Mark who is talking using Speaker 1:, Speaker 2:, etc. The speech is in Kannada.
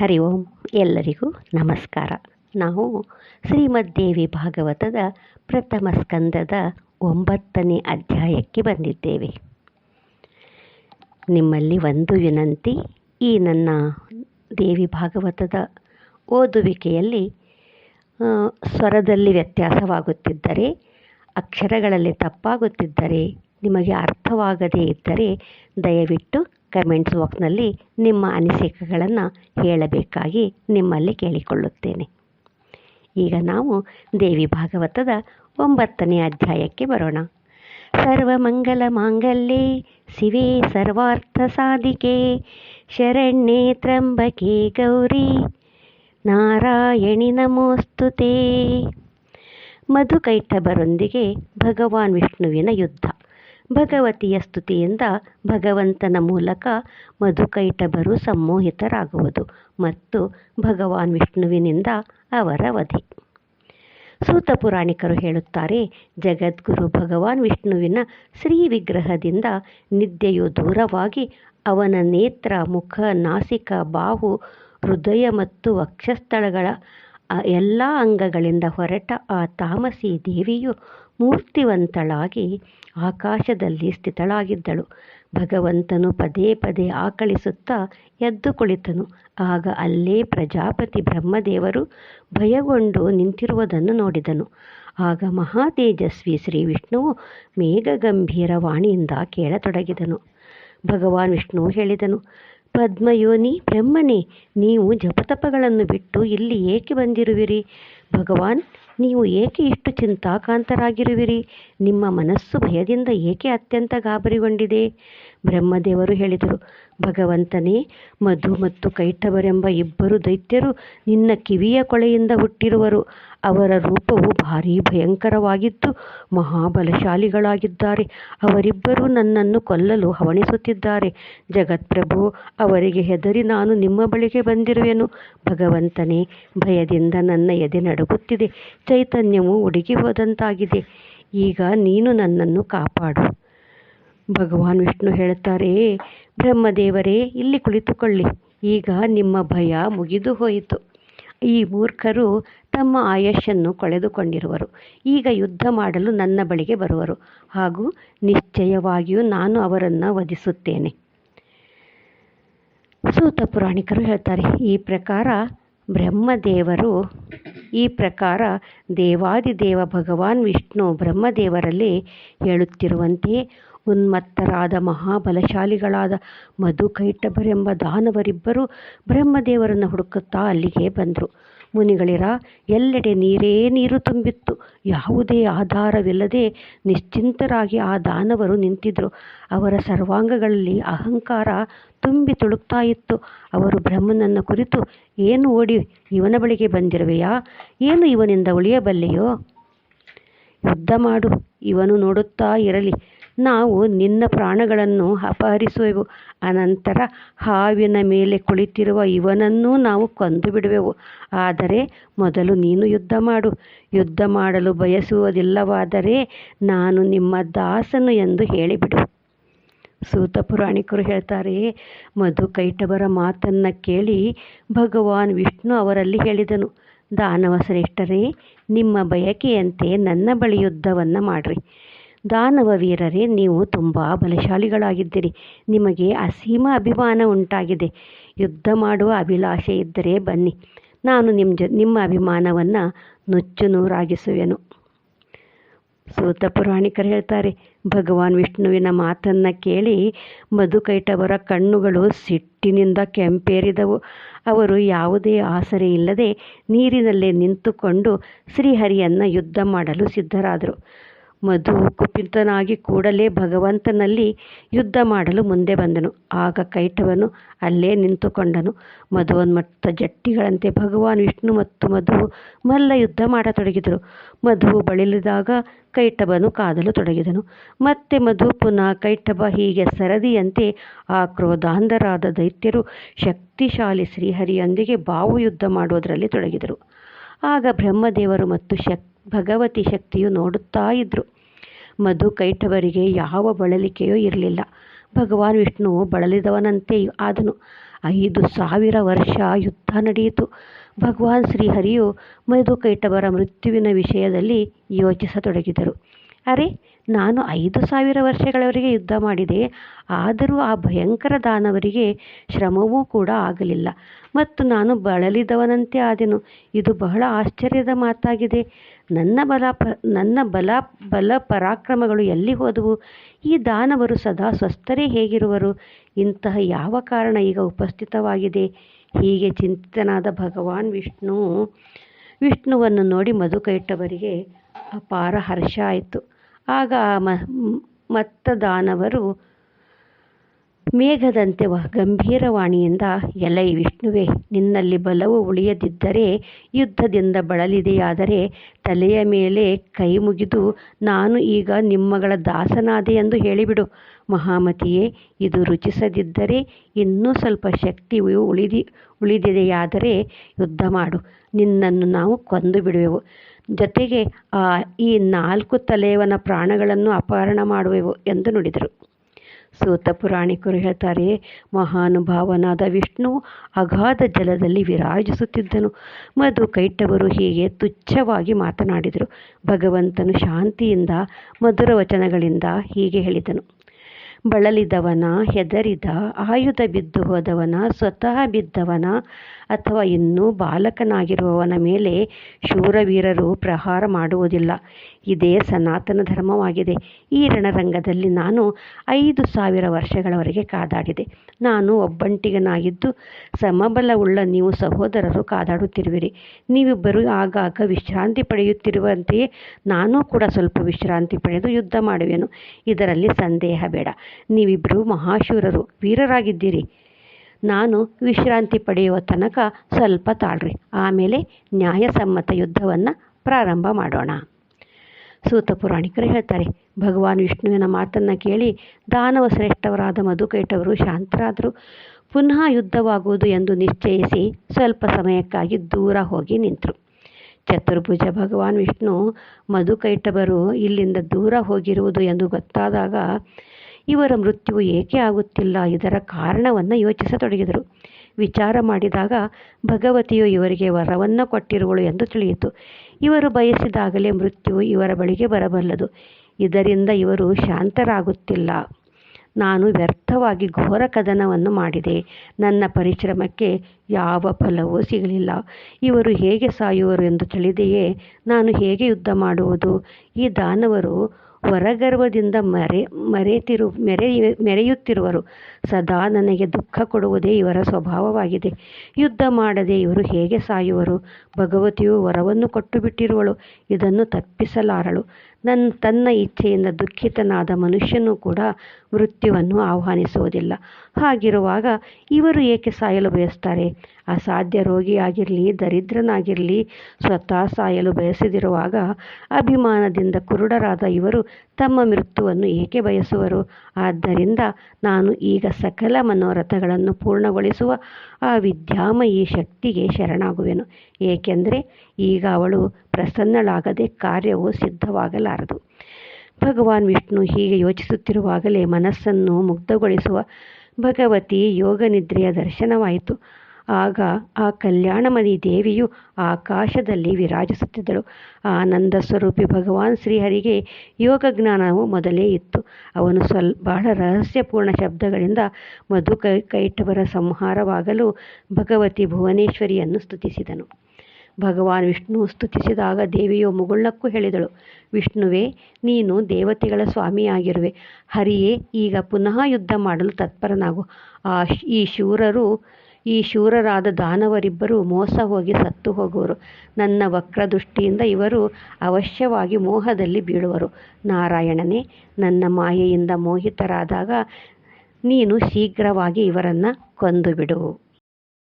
Speaker 1: ಹರಿ ಓಂ ಎಲ್ಲರಿಗೂ ನಮಸ್ಕಾರ. ನಾವು ಶ್ರೀಮದ್ದೇವಿ ಭಾಗವತದ ಪ್ರಥಮ ಸ್ಕಂದದ ಒಂಬತ್ತನೇ ಅಧ್ಯಾಯಕ್ಕೆ ಬಂದಿದ್ದೇವೆ. ನಿಮ್ಮಲ್ಲಿ ಒಂದು ವಿನಂತಿ, ಈ ನನ್ನ ದೇವಿ ಭಾಗವತದ ಓದುವಿಕೆಯಲ್ಲಿ ಸ್ವರದಲ್ಲಿ ವ್ಯತ್ಯಾಸವಾಗುತ್ತಿದ್ದರೆ, ಅಕ್ಷರಗಳಲ್ಲಿ ತಪ್ಪಾಗುತ್ತಿದ್ದರೆ, ನಿಮಗೆ ಅರ್ಥವಾಗದೇ ಇದ್ದರೆ, ದಯವಿಟ್ಟು ಕಮೆಂಟ್ಸ್ ಬಾಕ್ಸ್ನಲ್ಲಿ ನಿಮ್ಮ ಅನಿಸಿಕೆಗಳನ್ನು ಹೇಳಬೇಕಾಗಿ ನಿಮ್ಮಲ್ಲಿ ಕೇಳಿಕೊಳ್ಳುತ್ತೇನೆ. ಈಗ ನಾವು ದೇವಿ ಭಾಗವತದ ಒಂಬತ್ತನೇ ಅಧ್ಯಾಯಕ್ಕೆ ಬರೋಣ. ಸರ್ವಮಂಗಲ ಮಾಂಗಲ್ಯೆ, ಶಿವೆ ಸರ್ವಾರ್ಥ ಸಾಧಿಕೆ, ಶರಣ್ಯೆ ತ್ರಂಬಕೆ ಗೌರಿ, ನಾರಾಯಣಿ ನಮೋಸ್ತುತೇ ಮಧುಕೈಟಭರೊಂದಿಗೆ ಭಗವಾನ್ ವಿಷ್ಣುವಿನ ಯುದ್ಧ. ಭಗವತಿಯ ಸ್ತುತಿಯಿಂದ ಭಗವಂತನ ಮೂಲಕ ಮಧುಕೈಟಬರು ಸಮ್ಮೋಹಿತರಾಗುವುದು ಮತ್ತು ಭಗವಾನ್ ವಿಷ್ಣುವಿನಿಂದ ಅವರ ವಧೆ. ಸೂತ ಪುರಾಣಿಕರು ಹೇಳುತ್ತಾರೆ, ಜಗದ್ಗುರು ಭಗವಾನ್ ವಿಷ್ಣುವಿನ ಶ್ರೀ ವಿಗ್ರಹದಿಂದ ನಿದ್ದೆಯು ದೂರವಾಗಿ ಅವನ ನೇತ್ರ, ಮುಖ, ನಾಸಿಕ, ಬಾಹು, ಹೃದಯ ಮತ್ತು ವಕ್ಷಸ್ಥಳಗಳ ಎಲ್ಲ ಅಂಗಗಳಿಂದ ಹೊರಟ ಆ ತಾಮಸಿ ದೇವಿಯು ಮೂರ್ತಿವಂತಳಾಗಿ ಆಕಾಶದಲ್ಲಿ ಸ್ಥಿತಳಾಗಿದ್ದಳು. ಭಗವಂತನು ಪದೇ ಪದೇ ಆಕಳಿಸುತ್ತಾ ಎದ್ದು ಕುಳಿತನು. ಆಗ ಅಲ್ಲೇ ಪ್ರಜಾಪತಿ ಬ್ರಹ್ಮದೇವರು ಭಯಗೊಂಡು ನಿಂತಿರುವುದನ್ನು ನೋಡಿದನು. ಆಗ ಮಹಾತೇಜಸ್ವಿ ಶ್ರೀ ವಿಷ್ಣುವು ಮೇಘಗಂಭೀರ ವಾಣಿಯಿಂದ ಕೇಳತೊಡಗಿದನು. ಭಗವಾನ್ ವಿಷ್ಣು ಹೇಳಿದನು, ಪದ್ಮಯೋನಿ, ಬ್ರಹ್ಮನೇ, ನೀವು ಜಪತಪಗಳನ್ನು ಬಿಟ್ಟು ಇಲ್ಲಿ ಏಕೆ ಬಂದಿರುವಿರಿ? ಭಗವಾನ್ ನೀವು ಏಕೆ ಇಷ್ಟು ಚಿಂತಾಕಾಂತರಾಗಿರುವಿರಿ? ನಿಮ್ಮ ಮನಸ್ಸು ಭಯದಿಂದ ಏಕೆ ಅತ್ಯಂತ ಗಾಬರಿಗೊಂಡಿದೆ? ಬ್ರಹ್ಮದೇವರು ಹೇಳಿದರು, ಭಗವಂತನೇ, ಮಧು ಮತ್ತು ಕೈಟವರೆಂಬ ಇಬ್ಬರು ದೈತ್ಯರು ನಿನ್ನ ಕಿವಿಯ ಕೊಳೆಯಿಂದ ಹುಟ್ಟಿರುವರು. ಅವರ ರೂಪವು ಭಾರೀ ಭಯಂಕರವಾಗಿದ್ದು ಮಹಾಬಲಶಾಲಿಗಳಾಗಿದ್ದಾರೆ. ಅವರಿಬ್ಬರೂ ನನ್ನನ್ನು ಕೊಲ್ಲಲು ಹವಣಿಸುತ್ತಿದ್ದಾರೆ. ಜಗತ್ಪ್ರಭು, ಅವರಿಗೆ ಹೆದರಿ ನಾನು ನಿಮ್ಮ ಬಳಿಗೆ ಬಂದಿರುವೆನು. ಭಗವಂತನೇ, ಭಯದಿಂದ ನನ್ನ ಎದೆ ನಡುಗುತ್ತಿದೆ. ಚೈತನ್ಯವು ಉಡುಗಿ ಹೋದಂತಾಗಿದೆ. ಈಗ ನೀನು ನನ್ನನ್ನು ಕಾಪಾಡು. ಭಗವಾನ್ ವಿಷ್ಣು ಹೇಳುತ್ತಾರೆ ಬ್ರಹ್ಮದೇವರೇ, ಇಲ್ಲಿ ಕುಳಿತುಕೊಳ್ಳಿ. ಈಗ ನಿಮ್ಮ ಭಯ ಮುಗಿದು ಹೋಯಿತು. ಈ ಮೂರ್ಖರು ತಮ್ಮ ಆಯಸ್ಸನ್ನು ಕಳೆದುಕೊಂಡಿರುವರು. ಈಗ ಯುದ್ಧ ಮಾಡಲು ನನ್ನ ಬಳಿಗೆ ಬರುವರು. ಹಾಗೂ ನಿಶ್ಚಯವಾಗಿಯೂ ನಾನು ಅವರನ್ನು ವಧಿಸುತ್ತೇನೆ. ಸೂತ ಪುರಾಣಿಕರು ಹೇಳ್ತಾರೆ, ಈ ಪ್ರಕಾರ ಬ್ರಹ್ಮದೇವರು, ಈ ಪ್ರಕಾರ ದೇವಾದಿದೇವ ಭಗವಾನ್ ವಿಷ್ಣು ಬ್ರಹ್ಮದೇವರಲ್ಲಿ ಹೇಳುತ್ತಿರುವಂತೆ ಉನ್ಮತ್ತರಾದ ಮಹಾಬಲಶಾಲಿಗಳಾದ ಮಧುಕೈಟಭರೆಂಬ ದಾನವರಿಬ್ಬರು ಬ್ರಹ್ಮದೇವರನ್ನು ಹುಡುಕುತ್ತಾ ಅಲ್ಲಿಗೆ ಬಂದರು. ಮುನಿಗಳಿರ, ಎಲ್ಲೆಡೆ ನೀರೇ ನೀರು ತುಂಬಿತ್ತು. ಯಾವುದೇ ಆಧಾರವಿಲ್ಲದೆ ನಿಶ್ಚಿಂತರಾಗಿ ಆ ದಾನವರು ನಿಂತಿದ್ದರು ಅವರ ಸರ್ವಾಂಗಗಳಲ್ಲಿ ಅಹಂಕಾರ ತುಂಬಿ ತುಳುಕ್ತಾ ಇತ್ತು. ಅವರು ಬ್ರಹ್ಮನನ್ನ ಕುರಿತು, ಏನು ಓಡಿ ಇವನ ಬಳಿಗೆ ಬಂದಿರುವೆಯಾ? ಏನು ಇವನಿಂದ ಉಳಿಯಬಲ್ಲೆಯೋ? ಯುದ್ಧ ಮಾಡು. ಇವನು ನೋಡುತ್ತಾ ಇರಲಿ. ನಾವು ನಿನ್ನ ಪ್ರಾಣಗಳನ್ನು ಅಪಹರಿಸುವೆವು. ಅನಂತರ ಹಾವಿನ ಮೇಲೆ ಕುಳಿತಿರುವ ಇವನನ್ನೂ ನಾವು ಕೊಂದು ಬಿಡುವೆವು ಆದರೆ ಮೊದಲು ನೀನು ಯುದ್ಧ ಮಾಡು. ಯುದ್ಧ ಮಾಡಲು ಬಯಸುವುದಿಲ್ಲವಾದರೆ ನಾನು ನಿಮ್ಮ ದಾಸನು ಎಂದು ಹೇಳಿಬಿಡು. ಸೂತ ಪುರಾಣಿಕರು ಹೇಳ್ತಾರೆ, ಮಧು ಕೈಟವರ ಮಾತನ್ನು ಕೇಳಿ ಭಗವಾನ್ ವಿಷ್ಣು ಅವರಲ್ಲಿ ಹೇಳಿದನು. ದಾನವ ಶ್ರೇಷ್ಠರೇ, ನಿಮ್ಮ ಬಯಕೆಯಂತೆ ನನ್ನ ಬಳಿ ಯುದ್ಧವನ್ನು ಮಾಡ್ರಿ. ದಾನವ ವೀರರೇ ನೀವು ತುಂಬ ಬಲಶಾಲಿಗಳಾಗಿದ್ದೀರಿ. ನಿಮಗೆ ಅಸೀಮ ಅಭಿಮಾನ ಉಂಟಾಗಿದೆ. ಯುದ್ಧ ಮಾಡುವ ಅಭಿಲಾಷೆ ಇದ್ದರೆ ಬನ್ನಿ. ನಾನು ನಿಮ್ಮ ಜ, ನಿಮ್ಮ ಅಭಿಮಾನವನ್ನು ನುಚ್ಚು ನೂರಾಗಿಸುವೆನು. ಸೂತ ಪುರಾಣಿಕರು ಹೇಳ್ತಾರೆ, ಭಗವಾನ್ ವಿಷ್ಣುವಿನ ಮಾತನ್ನು ಕೇಳಿ ಮಧುಕೈಟವರ ಕಣ್ಣುಗಳು ಸಿಟ್ಟಿನಿಂದ ಕೆಂಪೇರಿದವು. ಅವರು ಯಾವುದೇ ಆಸರೆ ಇಲ್ಲದೆ ನೀರಿನಲ್ಲೇ ನಿಂತುಕೊಂಡು ಶ್ರೀಹರಿಯನ್ನು ಯುದ್ಧ ಮಾಡಲು ಸಿದ್ಧರಾದರು. ಮಧು ಕುಪಿತನಾಗಿ ಕೂಡಲೇ ಭಗವಂತನಲ್ಲಿ ಯುದ್ಧ ಮಾಡಲು ಮುಂದೆ ಬಂದನು. ಆಗ ಕೈಟವನು ಅಲ್ಲೇ ನಿಂತುಕೊಂಡನು. ಮಧುವನ್ಮತ್ತ ಜಟ್ಟಿಗಳಂತೆ ಭಗವಾನ್, ವಿಷ್ಣು ಮತ್ತು ಮಧು ಮಲ್ಲ ಯುದ್ಧ ಮಾಡತೊಡಗಿದರು. ಮಧು ಬಳಲಿದಾಗ ಕೈಟಬನು ಕಾದಲು ತೊಡಗಿದನು. ಮತ್ತೆ ಮಧು ಪುನಃ ಕೈಟಬ ಹೀಗೆ ಸರದಿಯಂತೆ ಆ ಕ್ರೋಧಾಂಧರಾದ ದೈತ್ಯರು ಶಕ್ತಿಶಾಲಿ ಶ್ರೀಹರಿಯೊಂದಿಗೆ ಬಾವು ಯುದ್ಧ ಮಾಡುವುದರಲ್ಲಿ ತೊಡಗಿದರು. ಆಗ ಬ್ರಹ್ಮದೇವರು ಮತ್ತು ಶಕ್ ಭಗವತಿ ಶಕ್ತಿಯು ನೋಡುತ್ತಾ ಇದ್ದರು ಮಧು ಕೈಟವರಿಗೆ ಯಾವ ಬಳಲಿಕೆಯೂ ಇರಲಿಲ್ಲ. ಭಗವಾನ್ ವಿಷ್ಣು ಬಳಲಿದವನಂತೆ ಆದನು. ಐದು ಸಾವಿರ ವರ್ಷ ಯುದ್ಧ ನಡೆಯಿತು. ಭಗವಾನ್ ಶ್ರೀಹರಿಯು ಮಧುಕೈಟಭರ ಮೃತ್ಯುವಿನ ವಿಷಯದಲ್ಲಿ ಯೋಚಿಸತೊಡಗಿದರು. ಅರೆ, ನಾನು ಐದು ಸಾವಿರ ವರ್ಷಗಳವರೆಗೆ ಯುದ್ಧ ಮಾಡಿದೆ. ಆದರೂ ಆ ಭಯಂಕರ ದಾನವರಿಗೆ ಶ್ರಮವೂ ಕೂಡ ಆಗಲಿಲ್ಲ. ಮತ್ತು ನಾನು ಬಳಲಿದವನಂತೆ ಆದೆನು. ಇದು ಬಹಳ ಆಶ್ಚರ್ಯದ ಮಾತಾಗಿದೆ. ನನ್ನ ಬಲ ಪ, ನನ್ನ ಬಲ ಬಲ ಪರಾಕ್ರಮಗಳು ಎಲ್ಲಿ ಹೋದವು? ಈ ದಾನವರು ಸದಾ ಸ್ವಸ್ಥರೇ ಹೇಗಿರುವರು? ಇಂತಹ ಯಾವ ಕಾರಣ ಈಗ ಉಪಸ್ಥಿತವಾಗಿದೆ? ಹೀಗೆ ಚಿಂತಿತನಾದ ಭಗವಾನ್ ವಿಷ್ಣು, ವಿಷ್ಣುವನ್ನು ನೋಡಿ ಮಧುಕೈಟವರಿಗೆ ಅಪಾರ ಹರ್ಷ ಆಯಿತು. ಆಗ ಆ ಮ ಮತ್ತ ದಾನವರು ಮೇಘದಂತೆ ಗಂಭೀರವಾಣಿಯಿಂದ, ಎಲೈ ವಿಷ್ಣುವೆ, ನಿನ್ನಲ್ಲಿ ಬಲವು ಉಳಿಯದಿದ್ದರೆ ಯುದ್ಧದಿಂದ ಬಳಲಿದೆಯಾದರೆ ತಲೆಯ ಮೇಲೆ ಕೈ ಮುಗಿದು ನಾನು ಈಗ ನಿಮ್ಮಗಳ ದಾಸನಾದೆ ಎಂದು ಹೇಳಿಬಿಡು. ಮಹಾಮತಿಯೇ, ಇದು ರುಚಿಸದಿದ್ದರೆ ಇನ್ನೂ ಸ್ವಲ್ಪ ಶಕ್ತಿಯು ಉಳಿದಿ, ಉಳಿದಿದೆಯಾದರೆ ಯುದ್ಧ ಮಾಡು. ನಿನ್ನನ್ನು ನಾವು ಕೊಂದು ಬಿಡುವೆವು ಜೊತೆಗೆ, ಆ, ಈ ನಾಲ್ಕು ತಲೆಯವನ ಪ್ರಾಣಗಳನ್ನು ಅಪಹರಣ ಮಾಡುವೆವು ಎಂದು ನುಡಿದರು. ಸೂತ ಪುರಾಣಿಕರು ಹೇಳ್ತಾರೆ, ಮಹಾನುಭಾವನಾದ ವಿಷ್ಣು ಅಗಾಧ ಜಲದಲ್ಲಿ ವಿರಾಜಿಸುತ್ತಿದ್ದನು. ಮಧು ಕೈಟವರು ಹೀಗೆ ತುಚ್ಛವಾಗಿ ಮಾತನಾಡಿದರು. ಭಗವಂತನು ಶಾಂತಿಯಿಂದ, ಮಧುರ ವಚನಗಳಿಂದ ಹೀಗೆ ಹೇಳಿದನು. ಬಳಲಿದವನ ಹೆದರಿದ, ಆಯುಧ ಬಿದ್ದು ಹೋದವನ ಸ್ವತಃ ಬಿದ್ದವನ ಅಥವಾ ಇನ್ನೂ ಬಾಲಕನಾಗಿರುವವನ ಮೇಲೆ ಶೂರವೀರರು ಪ್ರಹಾರ ಮಾಡುವುದಿಲ್ಲ. ಇದೇ ಸನಾತನ ಧರ್ಮವಾಗಿದೆ. ಈ ರಣರಂಗದಲ್ಲಿ ನಾನು ಐದು ಸಾವಿರ ವರ್ಷಗಳವರೆಗೆ ಕಾದಾಡಿದೆ. ನಾನು ಒಬ್ಬಂಟಿಗನಾಗಿದ್ದು ಸಮಬಲವುಳ್ಳ ನೀವು ಸಹೋದರರು ಕಾದಾಡುತ್ತಿರುವಿರಿ. ನೀವಿಬ್ಬರು ಆಗಾಗ ವಿಶ್ರಾಂತಿ ಪಡೆಯುತ್ತಿರುವಂತೆಯೇ ನಾನೂ ಕೂಡ ಸ್ವಲ್ಪ ವಿಶ್ರಾಂತಿ ಪಡೆದು ಯುದ್ಧ ಮಾಡುವೆನು. ಇದರಲ್ಲಿ ಸಂದೇಹ ಬೇಡ. ನೀವಿಬ್ಬರು ಮಹಾಶೂರರು, ವೀರರಾಗಿದ್ದೀರಿ. ನಾನು ವಿಶ್ರಾಂತಿ ಪಡೆಯುವ ತನಕ ಸ್ವಲ್ಪ ತಾಳ್ರಿ. ಆಮೇಲೆ ನ್ಯಾಯಸಮ್ಮತ ಯುದ್ಧವನ್ನು ಪ್ರಾರಂಭ ಮಾಡೋಣ. ಸೂತ ಪುರಾಣಿಕರು ಹೇಳ್ತಾರೆ, ಭಗವಾನ್ ವಿಷ್ಣುವಿನ ಮಾತನ್ನು ಕೇಳಿ ದಾನವ ಶ್ರೇಷ್ಠವರಾದ ಮಧುಕೈಟವರು ಶಾಂತರಾದರು. ಪುನಃ ಯುದ್ಧವಾಗುವುದು ಎಂದು ನಿಶ್ಚಯಿಸಿ ಸ್ವಲ್ಪ ಸಮಯಕ್ಕಾಗಿ ದೂರ ಹೋಗಿ ನಿಂತರು. ಚತುರ್ಭುಜ ಭಗವಾನ್ ವಿಷ್ಣು ಮಧುಕೈಟವರು ಇಲ್ಲಿಂದ ದೂರ ಹೋಗಿರುವುದು ಎಂದು ಗೊತ್ತಾದಾಗ ಇವರ ಮೃತ್ಯು ಏಕೆ ಆಗುತ್ತಿಲ್ಲ? ಇದರ ಕಾರಣವನ್ನು ಯೋಚಿಸತೊಡಗಿದರು. ವಿಚಾರ ಮಾಡಿದಾಗ ಭಗವತಿಯು ಇವರಿಗೆ ವರವನ್ನು ಕೊಟ್ಟಿರುವಳು ಎಂದು ತಿಳಿಯಿತು. ಇವರು ಬಯಸಿದಾಗಲೇ ಮೃತ್ಯು ಇವರ ಬಳಿಗೆ ಬರಬಲ್ಲದು. ಇದರಿಂದ ಇವರು ಶಾಂತರಾಗುತ್ತಿಲ್ಲ. ನಾನು ವ್ಯರ್ಥವಾಗಿ ಘೋರ ಕದನವನ್ನು ಮಾಡಿದೆ. ನನ್ನ ಪರಿಶ್ರಮಕ್ಕೆ ಯಾವ ಫಲವೂ ಸಿಗಲಿಲ್ಲ. ಇವರು ಹೇಗೆ ಸಾಯುವರು ಎಂದು ತಿಳಿದೆಯೇ ನಾನು ಹೇಗೆ ಯುದ್ಧ ಮಾಡುವುದು? ಈ ದಾನವರು ವರಗರ್ವದಿಂದ ಮರೆ, ಮರೆತಿರು ಮೆರೆಯು ಮೆರೆಯುತ್ತಿರುವರು. ಸದಾ ನನಗೆ ದುಃಖ ಕೊಡುವುದೇ ಇವರ ಸ್ವಭಾವವಾಗಿದೆ. ಯುದ್ಧ ಮಾಡದೆ ಇವರು ಹೇಗೆ ಸಾಯುವರು? ಭಗವತಿಯು ವರವನ್ನು ಕೊಟ್ಟು ಬಿಟ್ಟಿರುವಳು ಇದನ್ನು ತಪ್ಪಿಸಲಾರಳು. ನನ್ನ ತನ್ನ ಇಚ್ಛೆಯಿಂದ ದುಃಖಿತನಾದ ಮನುಷ್ಯನೂ ಕೂಡ ಮೃತ್ಯುವನ್ನು ಆಹ್ವಾನಿಸುವುದಿಲ್ಲ. ಹಾಗಿರುವಾಗ ಇವರು ಏಕೆ ಸಾಯಲು ಬಯಸ್ತಾರೆ? ಅಸಾಧ್ಯ ರೋಗಿಯಾಗಿರಲಿ, ದರಿದ್ರನಾಗಿರಲಿ, ಸ್ವತಃ ಸಾಯಲು ಬಯಸದಿರುವಾಗ ಅಭಿಮಾನದಿಂದ ಕುರುಡರಾದ ಇವರು ತಮ್ಮ ಮೃತ್ಯುವನ್ನು ಏಕೆ ಬಯಸುವರು? ಆದ್ದರಿಂದ ನಾನು ಈಗ ಸಕಲ ಮನೋರಥಗಳನ್ನು ಪೂರ್ಣಗೊಳಿಸುವ ಆ ವಿದ್ಯಾಮಯಿ ಶಕ್ತಿಗೆ ಶರಣಾಗುವೆನು. ಏಕೆಂದರೆ ಈಗ ಅವಳು ಪ್ರಸನ್ನಳಾಗದೆ ಕಾರ್ಯವು ಸಿದ್ಧವಾಗಲಾರದು. ಭಗವಾನ್ ವಿಷ್ಣು ಹೀಗೆ ಯೋಚಿಸುತ್ತಿರುವಾಗಲೇ ಮನಸ್ಸನ್ನು ಮುಗ್ಧಗೊಳಿಸುವ ಭಗವತಿ ಯೋಗ ನಿದ್ರೆಯ ದರ್ಶನವಾಯಿತು. ಆಗ ಆ ಕಲ್ಯಾಣಮಣಿ ದೇವಿಯು ಆಕಾಶದಲ್ಲಿ ವಿರಾಜಿಸುತ್ತಿದ್ದಳು. ಆನಂದ ಸ್ವರೂಪಿ ಭಗವಾನ್ ಶ್ರೀಹರಿಗೆ ಯೋಗ ಜ್ಞಾನವು ಮೊದಲೇ ಇತ್ತು. ಅವನು ಸ್ವಲ್, ಬಹಳ ರಹಸ್ಯಪೂರ್ಣ ಶಬ್ದಗಳಿಂದ ಮಧು ಕೈ, ಕೈಟವರ ಸಂಹಾರವಾಗಲು ಭಗವತಿ ಭುವನೇಶ್ವರಿಯನ್ನು ಸ್ತುತಿಸಿದನು. ಭಗವಾನ್ ವಿಷ್ಣು ಸ್ತುತಿಸಿದಾಗ ದೇವಿಯು ಮುಗುಳ್ನಕ್ಕೂ ಹೇಳಿದಳು, ವಿಷ್ಣುವೇ, ನೀನು ದೇವತೆಗಳ ಸ್ವಾಮಿಯಾಗಿರುವೆ. ಹರಿಯೇ, ಈಗ ಪುನಃ ಯುದ್ಧ ಮಾಡಲು ತತ್ಪರನಾಗು. ಆ ಈ ಶೂರರು ಈ ಶೂರರಾದ ದಾನವರಿಬ್ಬರು ಮೋಸ ಹೋಗಿ ಸತ್ತು ಹೋಗುವರು. ನನ್ನ ವಕ್ರದೃಷ್ಟಿಯಿಂದ ಇವರು ಅವಶ್ಯವಾಗಿ ಮೋಹದಲ್ಲಿ ಬೀಳುವರು. ನಾರಾಯಣನೇ, ನನ್ನ ಮಾಯೆಯಿಂದ ಮೋಹಿತರಾದಾಗ ನೀನು ಶೀಘ್ರವಾಗಿ ಇವರನ್ನು ಕೊಂದು ಬಿಡು